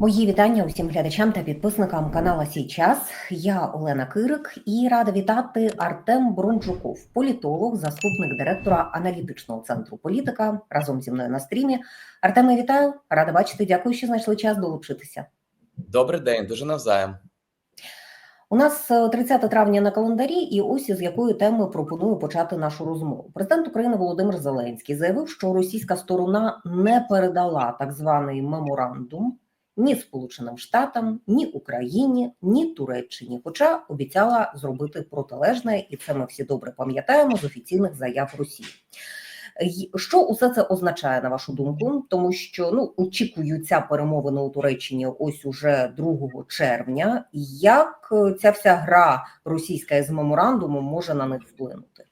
Мої вітання усім глядачам та підписникам канала Сій час. Я Олена Кирик і рада вітати Артем Брончуков, політолог, заступник директора аналітичного центру політика. Разом зі мною на стрімі. Артеме, вітаю! Рада бачити. Дякую, що знайшли час долучитися. Добрий день, дуже навзаєм. У нас е, 30 травня на календарі, і ось із якої теми пропоную почати нашу розмову. Президент України Володимир Зеленський заявив, що російська сторона не передала так званий меморандум ні Сполученим Штатам, ні Україні, ні Туреччині, хоча обіцяла зробити протилежне, і це ми всі добре пам'ятаємо з офіційних заяв Росії. Що усе це означає на вашу думку? Тому що ну очікуються перемовини у Туреччині ось уже 2 червня. Як е, ця вся гра російська з меморандумом може на них вплинути?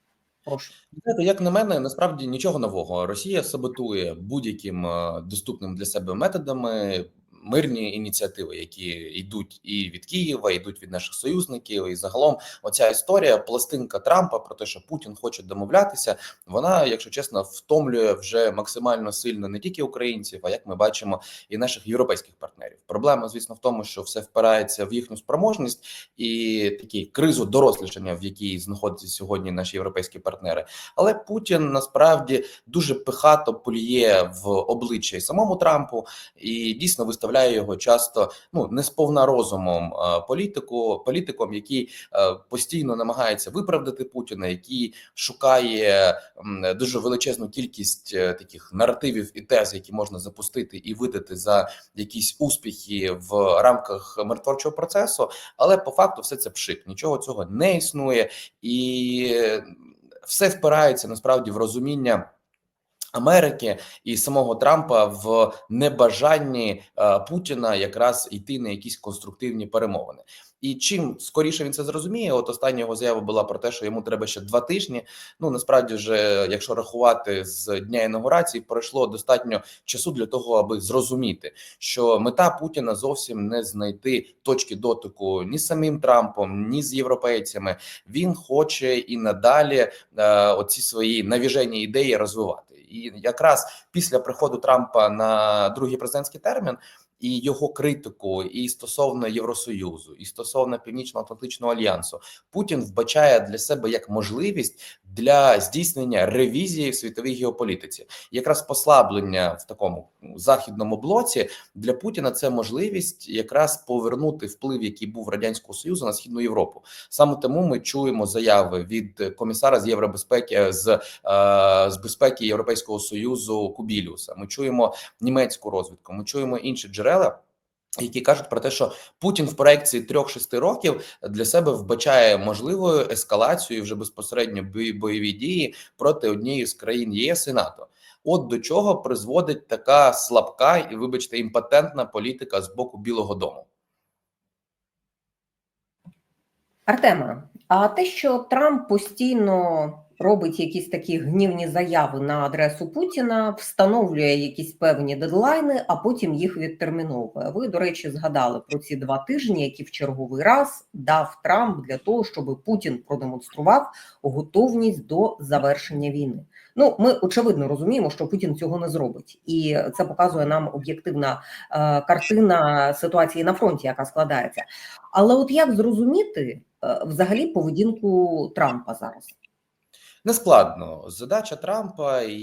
Прошу. Як на мене, насправді нічого нового. Росія саботує будь-яким е, доступним для себе методами мирні ініціативи, які йдуть і від Києва, йдуть від наших союзників. І загалом, оця історія, пластинка Трампа про те, що Путін хоче домовлятися, вона, якщо чесно, втомлює вже максимально сильно не тільки українців, а як ми бачимо, і наших європейських партнерів. Проблема, звісно, в тому, що все впирається в їхню спроможність і такі кризу дорослішання, в якій знаходяться сьогодні наші європейські партнери. Але Путін насправді дуже пихато поліє в обличчя самому Трампу, і дійсно виставляє його часто ну не сповна розумом е, політику, політиком, який е, постійно намагається виправдати Путіна, який шукає дуже величезну кількість е, таких наративів і тез, які можна запустити і видати за якісь успіхи в рамках миротворчого процесу. Але по факту все це пшик. Нічого цього не існує, і все впирається насправді в розуміння. Америки і самого Трампа в небажанні е, Путіна якраз йти на якісь конструктивні перемовини. І чим скоріше він це зрозуміє, от остання його заява була про те, що йому треба ще два тижні. Ну насправді, вже якщо рахувати з дня інаугурації, пройшло достатньо часу для того, аби зрозуміти, що мета Путіна зовсім не знайти точки дотику ні з самим Трампом, ні з європейцями. Він хоче і надалі е, оці свої навіжені ідеї розвивати. І якраз після приходу Трампа на другий президентський термін і його критику, і стосовно Євросоюзу, і стосовно Північно-Атлантичного альянсу, Путін вбачає для себе як можливість для здійснення ревізії в світовій геополітиці. Якраз послаблення в такому західному блоці для Путіна це можливість якраз повернути вплив, який був радянського союзу на східну Європу. Саме тому ми чуємо заяви від комісара з євробезпеки з, е, з безпеки Європейського союзу Кубіліуса. Ми чуємо німецьку розвідку. Ми чуємо інші джерела. Які кажуть про те, що Путін в проекції трьох-шести років для себе вбачає можливою ескалацію вже безпосередньо бойові дії проти однієї з країн ЄС і НАТО. От до чого призводить така слабка і, вибачте, імпотентна політика з боку Білого Дому. Артема, а те, що Трамп постійно робить якісь такі гнівні заяви на адресу Путіна, встановлює якісь певні дедлайни, а потім їх відтерміновує. Ви, до речі, згадали про ці два тижні, які в черговий раз дав Трамп для того, щоб Путін продемонстрував готовність до завершення війни. Ну, ми очевидно розуміємо, що Путін цього не зробить, і це показує нам об'єктивна е, картина ситуації на фронті, яка складається. Але от як зрозуміти е, взагалі поведінку Трампа зараз? Нескладно. Задача Трампа і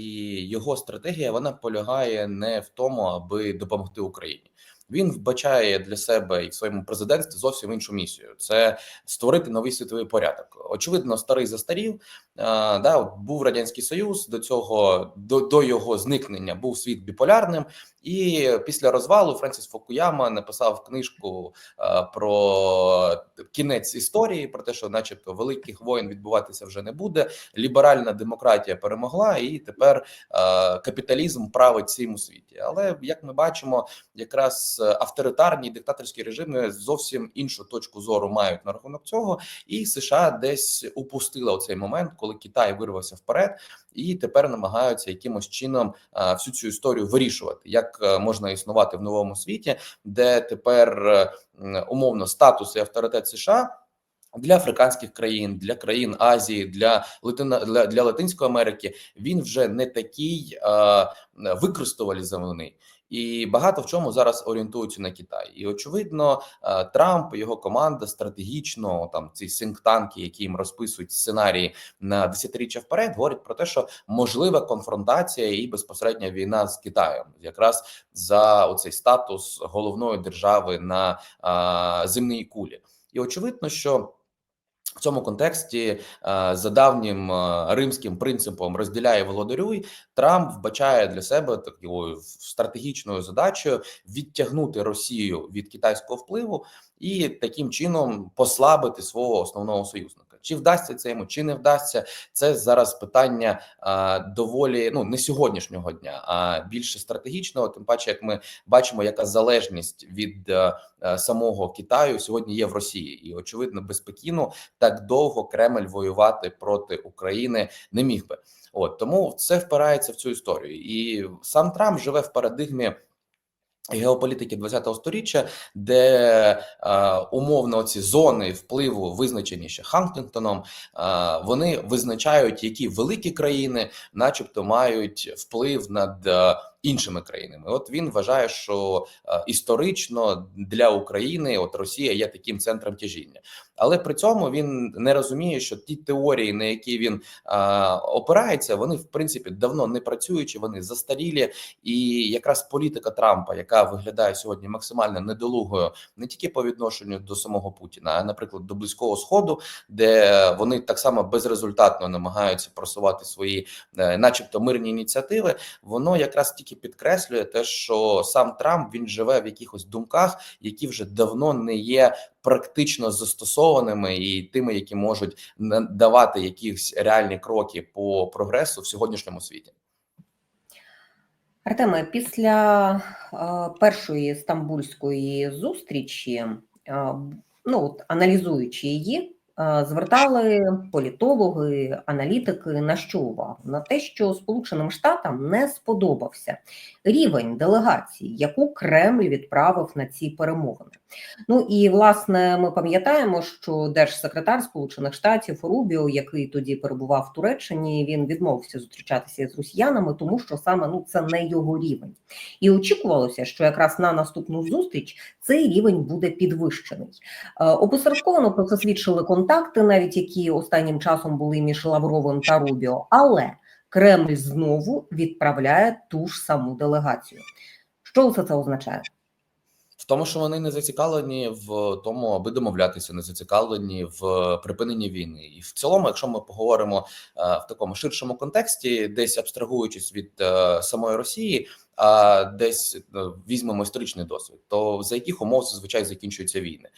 його стратегія вона полягає не в тому, аби допомогти Україні. Він вбачає для себе і в своєму президентстві зовсім іншу місію: це створити новий світовий порядок. Очевидно, старий застарів. Да, був радянський союз. До цього до, до його зникнення був світ біполярним. І після розвалу Френсіс Фукуяма написав книжку про кінець історії, про те, що, начебто, великих воєн відбуватися вже не буде. Ліберальна демократія перемогла, і тепер капіталізм править цим у світі. Але як ми бачимо, якраз авторитарні диктаторські режими зовсім іншу точку зору мають на рахунок цього, і США десь упустила оцей момент, коли Китай вирвався вперед, і тепер намагаються якимось чином всю цю історію вирішувати, як е, можна існувати в новому світі, де тепер е, умовно статус і авторитет США. Для африканських країн, для країн Азії, для Латина для, для Латинської Америки він вже не такий е, використовалізований. і багато в чому зараз орієнтуються на Китай. І очевидно, Трамп і його команда стратегічно там ці синктанки, які їм розписують сценарії на десятиріччя вперед, говорять про те, що можлива конфронтація і безпосередня війна з Китаєм, якраз за оцей статус головної держави на а, земній кулі, і очевидно, що. В цьому контексті е, за давнім е, римським принципом розділяє володарюй, Трамп вбачає для себе такою стратегічною задачею відтягнути Росію від китайського впливу і таким чином послабити свого основного союзника. Чи вдасться це йому, чи не вдасться, це зараз питання а, доволі ну не сьогоднішнього дня, а більше стратегічного. Тим паче, як ми бачимо, яка залежність від а, самого Китаю сьогодні є в Росії, і очевидно, без Пекіну так довго Кремль воювати проти України не міг би. От тому це впирається в цю історію, і сам Трамп живе в парадигмі. Геополітики 20-го сторіччя, де е, умовно ці зони впливу визначені ще Хантингтоном, е, вони визначають, які великі країни, начебто, мають вплив над е, іншими країнами. От він вважає, що е, історично для України от Росія є таким центром тяжіння, але при цьому він не розуміє, що ті теорії, на які він е, опирається, вони в принципі давно не працюючі, вони застарілі, і якраз політика Трампа, яка виглядає сьогодні максимально недолугою, не тільки по відношенню до самого Путіна, а наприклад до близького сходу, де вони так само безрезультатно намагаються просувати свої, е, начебто, мирні ініціативи, воно якраз тільки підкреслює те, що сам Трамп він живе в якихось думках, які вже давно не є практично застосованими і тими, які можуть давати якісь реальні кроки по прогресу в сьогоднішньому світі. Артеме, після е, першої стамбульської зустрічі, е, ну от аналізуючи її, звертали політологи, аналітики на що увагу? На те, що Сполученим Штатам не сподобався рівень делегації, яку Кремль відправив на ці перемовини. Ну і власне ми пам'ятаємо, що держсекретар Сполучених Штатів Рубіо, який тоді перебував в Туреччині, він відмовився зустрічатися з росіянами, тому що саме ну це не його рівень, і очікувалося, що якраз на наступну зустріч цей рівень буде підвищений. Е, опосередковано про це свідчили контакти, навіть які останнім часом були між Лавровим та Рубіо, але Кремль знову відправляє ту ж саму делегацію. Що це це означає? В тому, що вони не зацікавлені в тому, аби домовлятися, не зацікавлені в припиненні війни, і в цілому, якщо ми поговоримо е, в такому ширшому контексті, десь абстрагуючись від е, самої Росії, а десь ну, візьмемо історичний досвід, то за яких умов зазвичай закінчуються війни,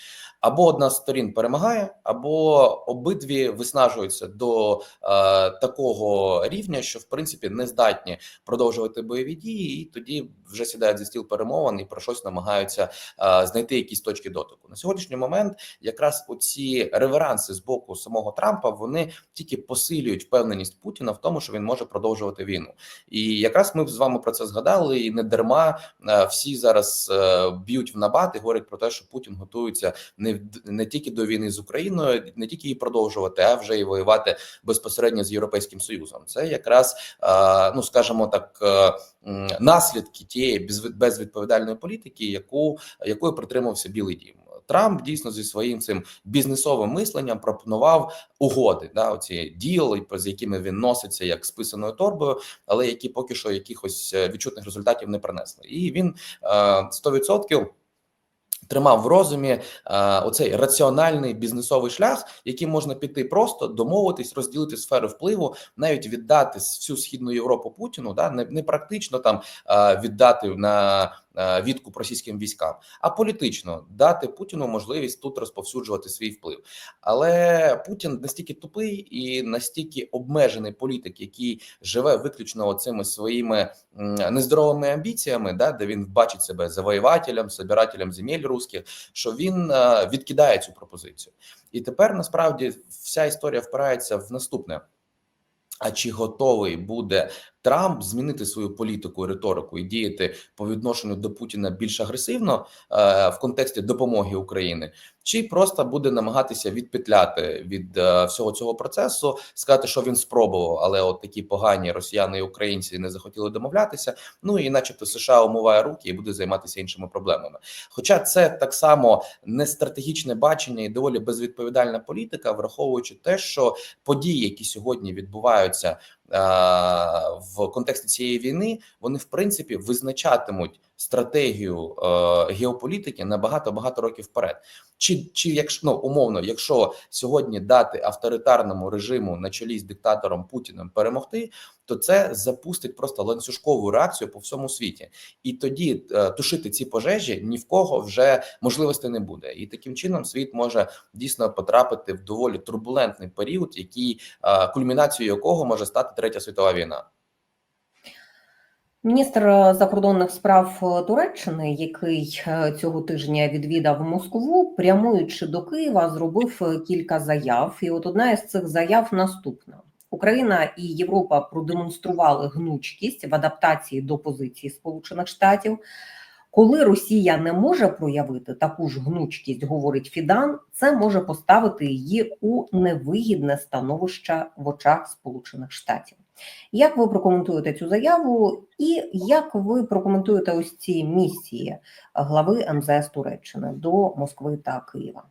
або одна з сторін перемагає, або обидві виснажуються до е, такого рівня, що в принципі не здатні продовжувати бойові дії, і тоді вже сідають за стіл перемовин і про щось намагаються е, знайти якісь точки дотику. На сьогоднішній момент якраз оці реверанси з боку самого Трампа вони тільки посилюють впевненість Путіна в тому, що він може продовжувати війну, і якраз ми з вами про це згадали і не дарма всі зараз е, б'ють в набат і говорять про те, що Путін готується не не тільки до війни з Україною, не тільки її продовжувати, а вже і воювати безпосередньо з європейським союзом. Це якраз ну скажімо так. Е, наслідки тієї безвідповідальної політики, яку якою притримався Білий Дім. Трамп дійсно зі своїм цим бізнесовим мисленням пропонував угоди, да, оці діли, з якими він носиться як списаною торбою, але які поки що якихось е, відчутних результатів не принесли. І він 100% е, Тримав в розумі а, е, оцей раціональний бізнесовий шлях, який можна піти просто домовитись, розділити сфери впливу, навіть віддати всю східну Європу Путіну, да не не практично там а, віддати на відкуп російським військам, а політично дати Путіну можливість тут розповсюджувати свій вплив. Але Путін настільки тупий і настільки обмежений політик, який живе виключно цими своїми нездоровими амбіціями, да, де він бачить себе завоювателем, собирателем земель русських, що він е, відкидає цю пропозицію. І тепер насправді вся історія впирається в наступне. А чи готовий буде Трамп змінити свою політику риторику і діяти по відношенню до Путіна більш агресивно е, в контексті допомоги Україні, чи просто буде намагатися відпетляти від е, всього цього процесу, сказати, що він спробував, але от такі погані росіяни і українці не захотіли домовлятися. Ну і, начебто, США умиває руки і буде займатися іншими проблемами. Хоча це так само не стратегічне бачення і доволі безвідповідальна політика, враховуючи те, що події, які сьогодні відбуваються в контексті цієї війни, вони в принципі визначатимуть стратегію е, геополітики на багато багато років вперед. Чи чи якщо ну, умовно, якщо сьогодні дати авторитарному режиму на чолі з диктатором Путіним перемогти, то це запустить просто ланцюжкову реакцію по всьому світі, і тоді е, тушити ці пожежі ні в кого вже можливості не буде. І таким чином світ може дійсно потрапити в доволі турбулентний період, який е, кульмінацією якого може стати третя світова війна. Міністр закордонних справ Туреччини, який е, цього тижня відвідав Москву, прямуючи до Києва, зробив е, кілька заяв. І от одна із цих заяв наступна: Україна і Європа продемонстрували гнучкість в адаптації до позиції Сполучених Штатів. Коли Росія не може проявити таку ж гнучкість, говорить Фідан, це може поставити її у невигідне становище в очах Сполучених Штатів. Як ви прокоментуєте цю заяву, і як ви прокоментуєте ось ці місії глави МЗС Туреччини до Москви та Києва?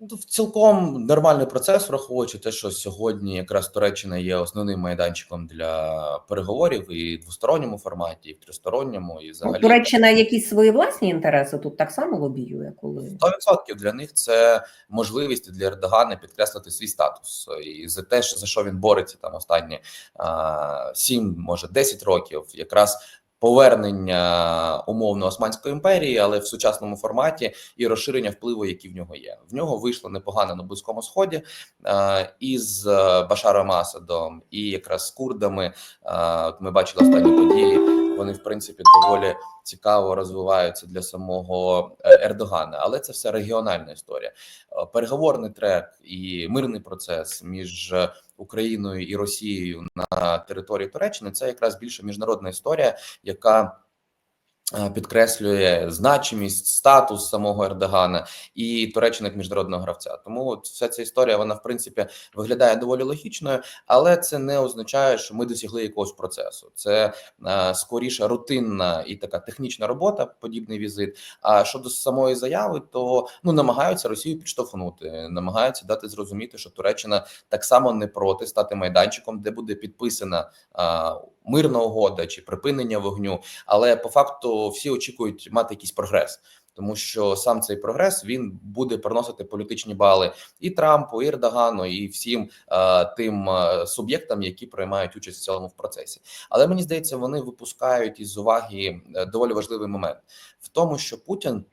Ну, цілком нормальний процес, враховуючи те, що сьогодні якраз Туреччина є основним майданчиком для переговорів і в двосторонньому форматі, і в тристоронньому, і взагалі Туреччина якісь свої власні інтереси тут так само лобіює, коли 100% для них це можливість для Ердогана підкреслити свій статус. І за те, за що він бореться там останні а, 7, може 10 років, якраз повернення умовно Османської імперії, але в сучасному форматі і розширення впливу, які в нього є. В нього вийшло непогано на близькому сході е, із Башаром Асадом, і якраз з курдами. Е, от ми бачили останні події. Вони в принципі доволі цікаво розвиваються для самого Ердогана, але це все регіональна історія. Е, Переговорний трек і мирний процес між Україною і Росією на території Туреччини це якраз більше міжнародна історія, яка підкреслює значимість, статус самого Ердогана і Туреччини як міжнародного гравця. Тому от вся ця історія вона в принципі виглядає доволі логічною, але це не означає, що ми досягли якогось процесу. Це е, скоріше рутинна і така технічна робота, подібний візит. А щодо самої заяви, то ну намагаються Росію підштовхнути, намагаються дати зрозуміти, що Туреччина так само не проти стати майданчиком, де буде підписана е, мирна угода чи припинення вогню. Але по факту всі очікують мати якийсь прогрес. Тому що сам цей прогрес він буде приносити політичні бали і Трампу, і Ердогану, і всім е, тим е, суб'єктам, які приймають участь в цьому в процесі. Але мені здається, вони випускають із уваги е, доволі важливий момент в тому, що Путін.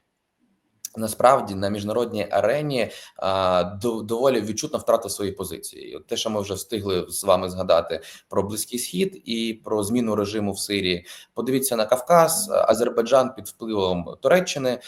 Насправді на міжнародній арені а, доволі відчутно втратив свої позиції. Те, що ми вже встигли з вами згадати про близький схід і про зміну режиму в Сирії. Подивіться на Кавказ, Азербайджан під впливом Туреччини,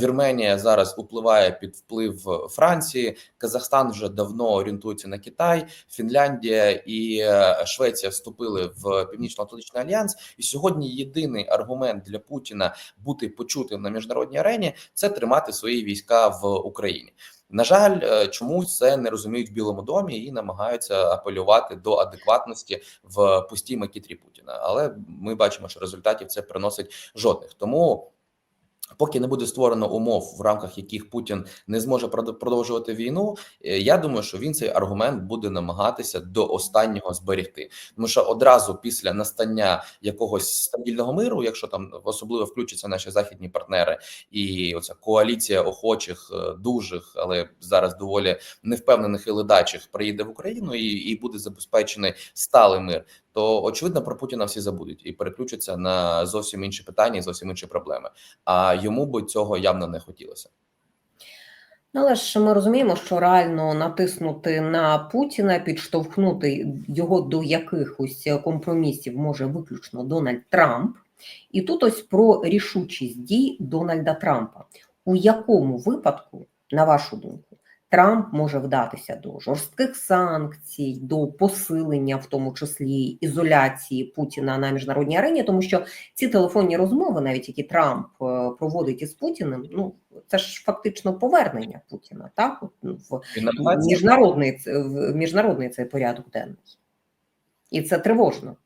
Вірменія зараз upливає під вплив Франції. Казахстан вже давно орієнтується на Китай, Фінляндія і Швеція вступили в північно-атлантичний альянс. І сьогодні єдиний аргумент для Путіна бути почутим на міжнародній арені це тримати свої війська в Україні. На жаль, чомусь це не розуміють в Білому домі і намагаються апелювати до адекватності в пустій макітрі Путіна. Але ми бачимо, що результатів це приносить жодних. Тому Поки не буде створено умов, в рамках яких Путін не зможе продовжувати війну, я думаю, що він цей аргумент буде намагатися до останнього зберегти, тому що одразу після настання якогось стабільного миру, якщо там особливо включаться наші західні партнери, і оця коаліція охочих, дужих, але зараз доволі невпевнених і ледачих приїде в Україну і, і буде забезпечений сталий мир. То очевидно про Путіна всі забудуть і переключаться на зовсім інші питання, зовсім інші проблеми. А йому би цього явно не хотілося. Ну, але ж ми розуміємо, що реально натиснути на Путіна, підштовхнути його до якихось компромісів може виключно Дональд Трамп. І тут ось про рішучість дій Дональда Трампа. У якому випадку, на вашу думку, Трамп може вдатися до жорстких санкцій, до посилення, в тому числі ізоляції Путіна на міжнародній арені, тому що ці телефонні розмови, навіть які Трамп е, проводить із Путіним, ну це ж фактично повернення Путіна, так ну, в міжнародний в міжнародний цей порядок денний, і це тривожно.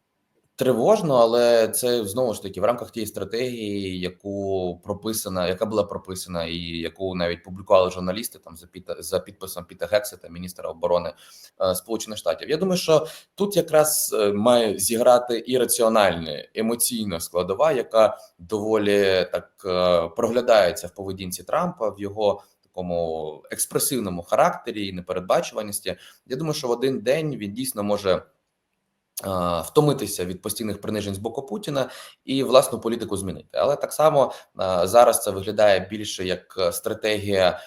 Тривожно, але це знову ж таки в рамках тієї стратегії, яку прописана, яка була прописана, і яку навіть публікували журналісти там за під за підписом Піта Гексета, міністра оборони е, Сполучених Штатів. Я думаю, що тут якраз е, має зіграти і раціональна емоційна складова, яка доволі так е, проглядається в поведінці Трампа в його. Такому експресивному характері і непередбачуваності. Я думаю, що в один день він дійсно може втомитися від постійних принижень з боку Путіна і власну політику змінити. Але так само зараз це виглядає більше як е, стратегія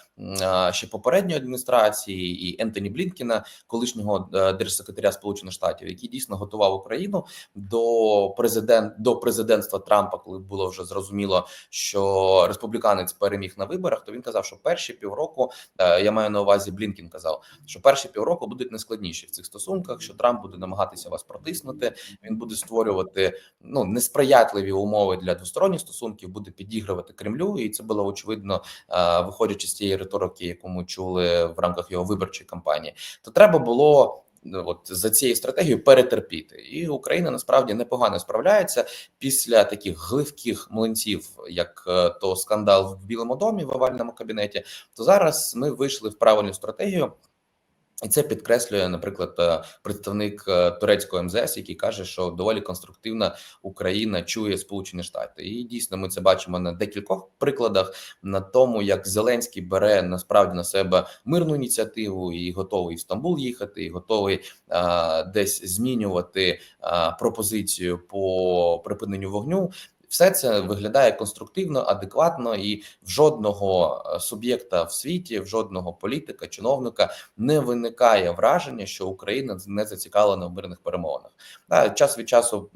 ще попередньої адміністрації і Ентоні Блінкіна, колишнього е, держсекретаря Сполучених Штатів, який дійсно готував Україну до президент до президентства Трампа, коли було вже зрозуміло, що республіканець переміг на виборах. То він казав, що перші півроку е, я маю на увазі Блінкін казав, що перші півроку будуть найскладніші в цих стосунках, що Трамп буде намагатися вас протиснути. Він буде створювати ну несприятливі умови для двосторонніх стосунків, буде підігрувати Кремлю, і це було очевидно, е, виходячи з тієї риторики, яку ми чули в рамках його виборчої кампанії. То треба було. ну, От за цією стратегією перетерпіти, і Україна насправді непогано справляється після таких гливких млинців, як е, то скандал в Білому домі в овальному кабінеті. То зараз ми вийшли в правильну стратегію. І це підкреслює, наприклад, е, представник е, турецького МЗС, який каже, що доволі конструктивна Україна чує Сполучені Штати, і дійсно ми це бачимо на декількох прикладах на тому, як Зеленський бере насправді на себе мирну ініціативу і готовий в Стамбул їхати, і готовий а, десь змінювати а, пропозицію по припиненню вогню. Все це виглядає конструктивно, адекватно, і в жодного е, суб'єкта в світі, в жодного політика, чиновника не виникає враження, що Україна не зацікавлена в мирних перемовинах. Да, час від часу.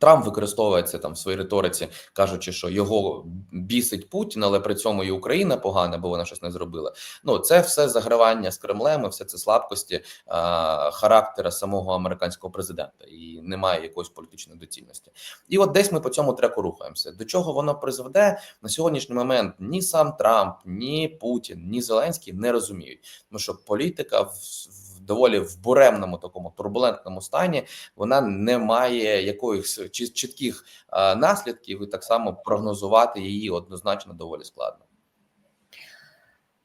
Трамп використовує це там в своїй риториці, кажучи, що його бісить Путін, але при цьому і Україна погана, бо вона щось не зробила. Ну це все загравання з Кремлем, і все це слабкості а, характера самого американського президента, і немає якоїсь політичної доцільності. І от десь ми по цьому треку рухаємося. До чого воно призведе на сьогоднішній момент? Ні сам Трамп, ні Путін, ні Зеленський не розуміють, тому що політика в доволі в буремному такому турбулентному стані вона не має якоїсь чіт- чітких а, наслідків, і так само прогнозувати її однозначно доволі складно.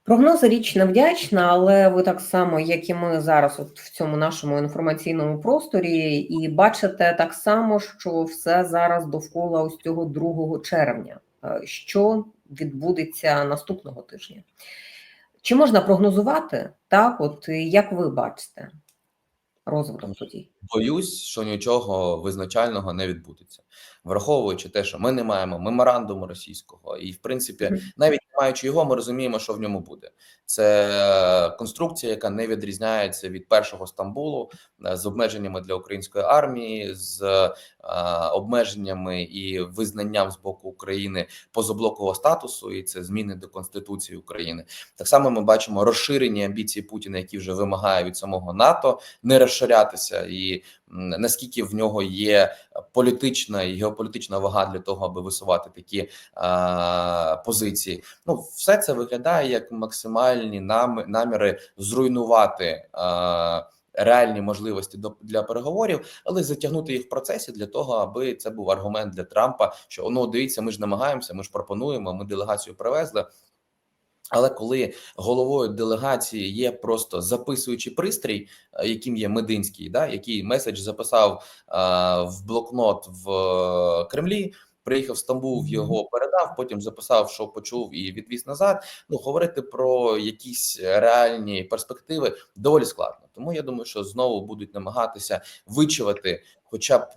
Прогнози річ невдячна, але ви так само, як і ми зараз, от в цьому нашому інформаційному просторі, і бачите так само, що все зараз довкола ось цього 2 червня, Е, що відбудеться наступного тижня. Чи можна прогнозувати так? От е, як ви бачите розвиток подій? Боюсь, що нічого визначального не відбудеться, враховуючи те, що ми не маємо меморандуму російського, і в принципі, навіть маючи його, ми розуміємо, що в ньому буде. Це конструкція, яка не відрізняється від першого Стамбулу е, з обмеженнями для української армії, з е, обмеженнями і визнанням з боку України позаблокового статусу, і це зміни до конституції України. Так само ми бачимо розширені амбіції Путіна, які вже вимагає від самого НАТО не розширятися, і наскільки в нього є політична і геополітична вага для того, аби висувати такі а, позиції. Ну, все це виглядає як максимальні нам, наміри зруйнувати. А, Реальні можливості до для переговорів, але затягнути їх в процесі для того, аби це був аргумент для Трампа, що ну дивіться, ми ж намагаємося, ми ж пропонуємо. Ми делегацію привезли. Але коли головою делегації є просто записуючий пристрій, е, яким є Мединський, да який меседж записав е, в блокнот в е, Кремлі. Приїхав в Стамбул, його передав, потім записав, що почув, і відвіз назад. Ну говорити про якісь реальні перспективи доволі складно. Тому я думаю, що знову будуть намагатися вичувати, хоча б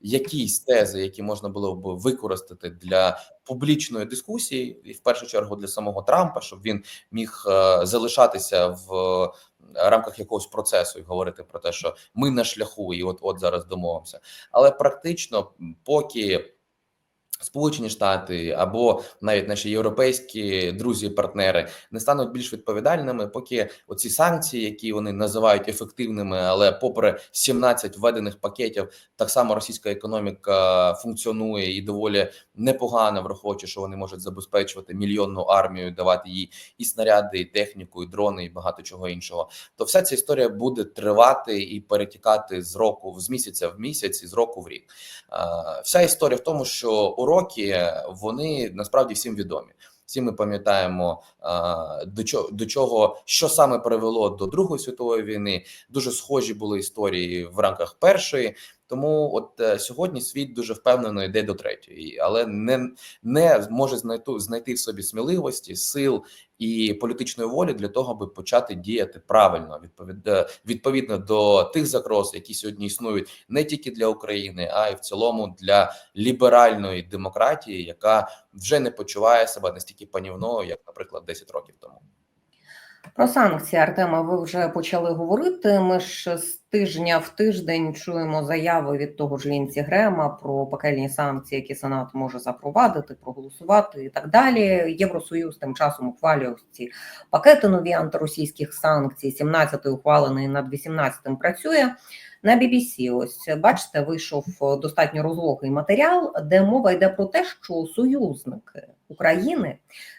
якісь тези, які можна було б використати для публічної дискусії, і в першу чергу для самого Трампа, щоб він міг е, залишатися в е, рамках якогось процесу і говорити про те, що ми на шляху, і от от зараз домовимося. Але практично, поки Сполучені Штати або навіть наші європейські друзі-партнери не стануть більш відповідальними, поки оці санкції, які вони називають ефективними, але попри 17 введених пакетів, так само російська економіка функціонує і доволі непогано, враховуючи, що вони можуть забезпечувати мільйонну армію, давати їй і снаряди, і техніку, і дрони, і багато чого іншого. То вся ця історія буде тривати і перетікати з року з місяця в місяць і з року в рік. Вся історія в тому, що уроки вони насправді всім відомі. Всі ми пам'ятаємо до чого до чого, що саме привело до Другої світової війни. Дуже схожі були історії в рамках першої. Тому, от е, сьогодні світ дуже впевнено йде до третьої, але не не може знайти знайти в собі сміливості, сил і політичної волі для того, аби почати діяти правильно відповід, е, відповідно до тих загроз, які сьогодні існують не тільки для України, а й в цілому для ліберальної демократії, яка вже не почуває себе настільки панівною, як, наприклад, 10 років тому. Про санкції Артема ви вже почали говорити. Ми ж з тижня в тиждень чуємо заяви від того ж Лінці Грема про пекельні санкції, які Сенат може запровадити, проголосувати і так далі. Євросоюз тим часом ухвалює ці пакети нові антиросійських санкцій. 17 ухвалений над 18 працює. На BBC, ось бачите, вийшов достатньо розлогий матеріал, де мова йде про те, що союзники України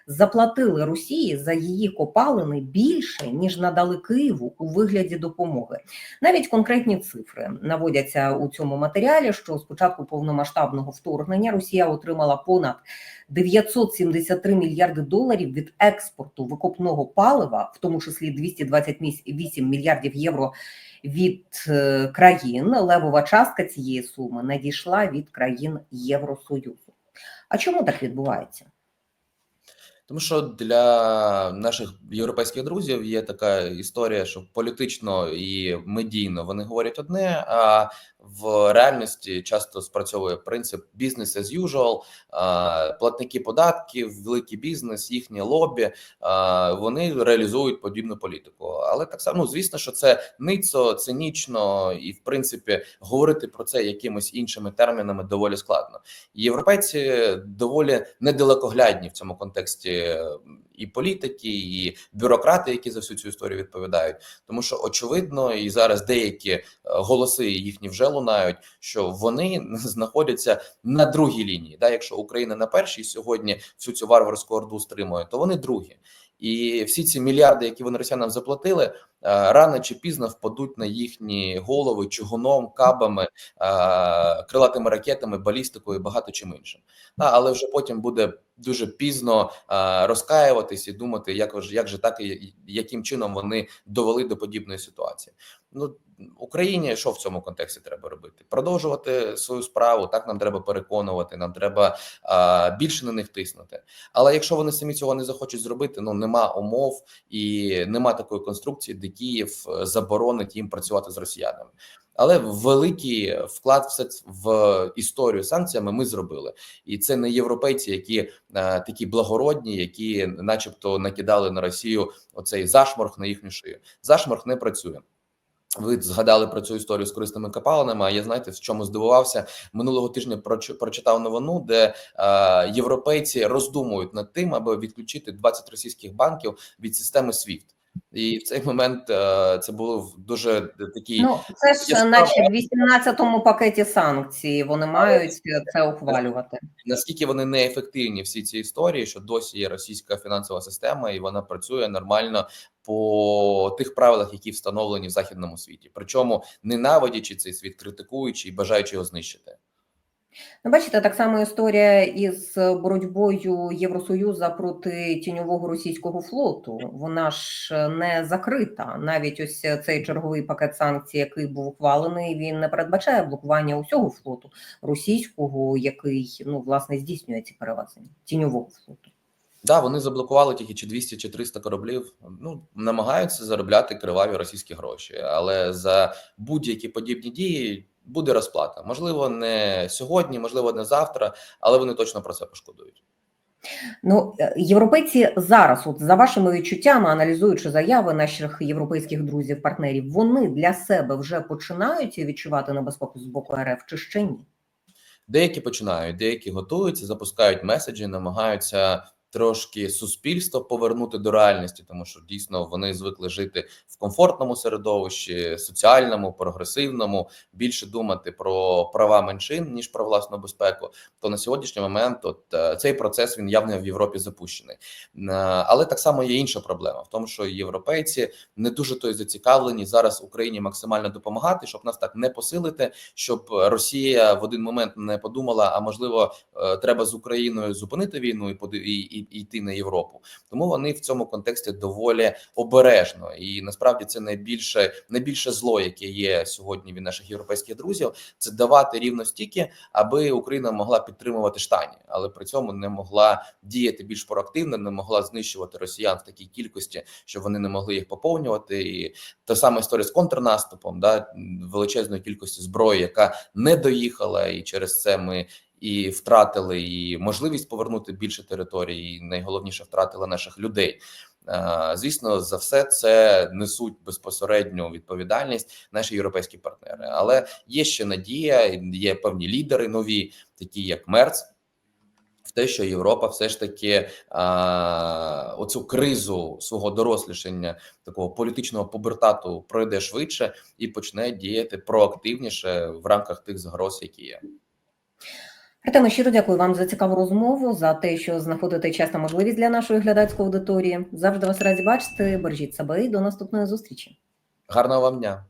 заплатили Росії за її копалини більше ніж надали Києву у вигляді допомоги. Навіть конкретні цифри наводяться у цьому матеріалі. Що з початку повномасштабного вторгнення Росія отримала понад 973 мільярди доларів від експорту викопного палива, в тому числі 228 мільярдів євро від е, країн. Левова частка цієї суми надійшла від країн Євросоюзу. А чому так відбувається? Тому що для наших європейських друзів є така історія, що політично і медійно вони говорять одне, а в реальності часто спрацьовує принцип «business as usual», платники податків, великий бізнес, їхнє лобі, вони реалізують подібну політику. Але так само, ну, звісно, що це ницо, цинічно, і в принципі говорити про це якимись іншими термінами доволі складно. Європейці доволі недалекоглядні в цьому контексті і політики, і бюрократи, які за всю цю історію відповідають, тому що очевидно, і зараз деякі голоси їхні вже лунають, що вони знаходяться на другій лінії. Да, якщо Україна на першій сьогодні всю цю варварську орду стримує, то вони другі. І всі ці мільярди, які вони росіянам заплатили, рано чи пізно впадуть на їхні голови чугуном, кабами, крилатими ракетами, балістикою, багато чим іншим. Але вже потім буде дуже пізно розкаюватись і думати, як ж як же так і яким чином вони довели до подібної ситуації. Ну Україні що в цьому контексті треба робити? Продовжувати свою справу. Так нам треба переконувати, нам треба а, більше на них тиснути. Але якщо вони самі цього не захочуть зробити, ну нема умов і нема такої конструкції, де Київ заборонить їм працювати з росіянами. Але великий вклад все в історію санкціями ми зробили, і це не європейці, які е, такі благородні, які, начебто, накидали на Росію оцей зашморг на їхню шию. Зашморг не працює. Ви згадали про цю історію з корисними копалинами. А я знаєте, в чому здивувався минулого тижня. прочитав новину, де е, європейці роздумують над тим, аби відключити 20 російських банків від системи SWIFT. І в цей момент е, це було дуже такий ну це ж наче в 18-му пакеті санкцій. Вони мають це ухвалювати. Наскільки вони неефективні всі ці історії, що досі є російська фінансова система, і вона працює нормально по тих правилах, які встановлені в західному світі, причому ненавидячи цей світ, критикуючи і бажаючи його знищити. Ну, бачите, так само історія із боротьбою Євросоюза проти тіньового російського флоту. Вона ж не закрита. Навіть ось цей черговий пакет санкцій, який був ухвалений, він не передбачає блокування усього флоту російського, який ну власне здійснює ці перевезення тіньового флоту. Да, вони заблокували тільки чи 200, чи 300 кораблів. Ну намагаються заробляти криваві російські гроші, але за будь-які подібні дії буде розплата. Можливо, не сьогодні, можливо, не завтра, але вони точно про це пошкодують. Ну, е, європейці зараз, от за вашими відчуттями, аналізуючи заяви наших європейських друзів, партнерів, вони для себе вже починають відчувати небезпеку з боку РФ чи ще ні? Деякі починають, деякі готуються, запускають меседжі, намагаються трошки суспільство повернути до реальності, тому що дійсно вони звикли жити в комфортному середовищі, соціальному, прогресивному, більше думати про права меншин ніж про власну безпеку. То на сьогоднішній момент от е, цей процес він явно в Європі запущений. Е, Але так само є інша проблема в тому, що європейці не дуже то й зацікавлені зараз Україні максимально допомагати, щоб нас так не посилити, щоб Росія в один момент не подумала, а можливо, е, треба з Україною зупинити війну і і йти на Європу. Тому вони в цьому контексті доволі обережно, і насправді це найбільше найбільше зло, яке є сьогодні від наших європейських друзів, це давати рівно стільки, аби Україна могла підтримувати штані, але при цьому не могла діяти більш проактивно, не могла знищувати росіян в такій кількості, що вони не могли їх поповнювати. І та сама історія з контрнаступом, да величезної кількості зброї, яка не доїхала, і через це ми. І втратили і можливість повернути більше територій, і найголовніше втратили наших людей. Е, Звісно, за все це несуть безпосередню відповідальність наші європейські партнери. Але є ще надія, є певні лідери нові, такі як Мерц, в те, що Європа все ж таки а, оцю кризу свого дорослішання, такого політичного побертату пройде швидше і почне діяти проактивніше в рамках тих загроз, які є. Артеме, щиро дякую вам за цікаву розмову, за те, що знаходите час та можливість для нашої глядацької аудиторії. Завжди вас раді бачити. Бережіть себе і до наступної зустрічі. Гарного вам дня.